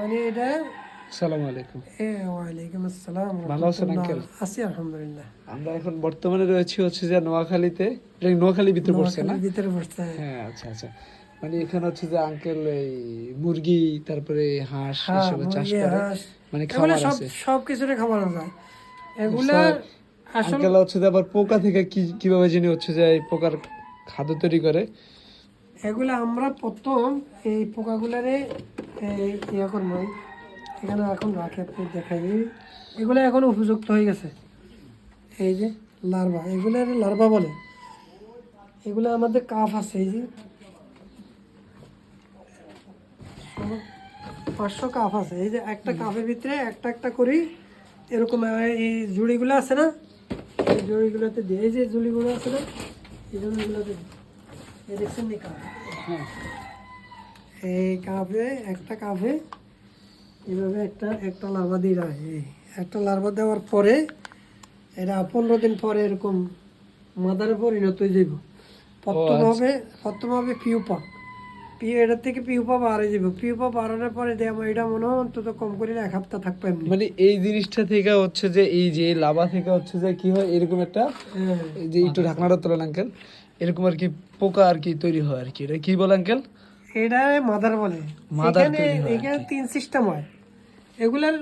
মানে এটা আসসালামু আলাইকুম। এ ওয়ালাইকুম আসসালাম ভালো আছেন আঙ্কেল? আছি আলহামদুলিল্লাহ। আমরা এখন বর্তমানে রয়েছি হচ্ছে যে নোয়াখালীতে এটা নোয়াখালী ভিতরে পড়ছে না? ভিতরে পড়ছে হ্যাঁ। আচ্ছা আচ্ছা। মানে এখানে হচ্ছে যে আঙ্কেল এই মুরগি তারপরে হাঁস হ্যাঁ, এসব চাষ করে মানে আছে। সব কিছুরে এগুলা আঙ্কেল হচ্ছে যে আবার পোকা থেকে কি কীভাবে যিনি হচ্ছে যে এই পোকার খাদ্য তৈরি করে? এগুলা আমরা প্রথম এই পোকাগুলারে ইয়া করব এখানে এখন রাখে আপনি দেখাই। এগুলো এখন উপযুক্ত হয়ে গেছে। এই যে লার্ভা এগুলার লার্ভা বলে। এগুলো আমাদের কাফ আছে এই যে। পাঁচশো কাপ আছে। এই যে একটা কাপের ভিতরে একটা একটা করি এরকম এই জুড়িগুলো আছে না? এই জুড়িগুলোতে দিই এই যে জুড়িগুলো আছে না? এই জুড়িগুলোতে দিই এই দেখছেন নি কাপ হ্যাঁ। এই কাপে একটা কাপে এইভাবে একটা একটা লার্ভা দিয়ে রাখে। এই একটা লার্ভা দেওয়ার পরে এটা পনেরো দিন পরে এরকম মাদারে পরিণত হয়ে যাইব। প্রথম হবে প্রথম হবে পিউপা পিউ এটার থেকে পিউপা হয়ে যাবে পিউপা বাড়ানোর পরে দেখ এটা মনে হয় অন্তত কম করে এক সপ্তাহ থাকবে মানে এই জিনিসটা থেকে হচ্ছে যে এই যে লাভা থেকে হচ্ছে যে কি হয় এরকম একটা হ্যাঁ। এই যে একটু ঢাকনাটা তোলেন আঙ্কেল এরকম আর কি পোকা আর কি তৈরি হয় আর কি। এটা কি বলে আঙ্কেল এটা মাদার বলে। মাদার এখানে এখানে তিন সিস্টেম হয়। এগুলার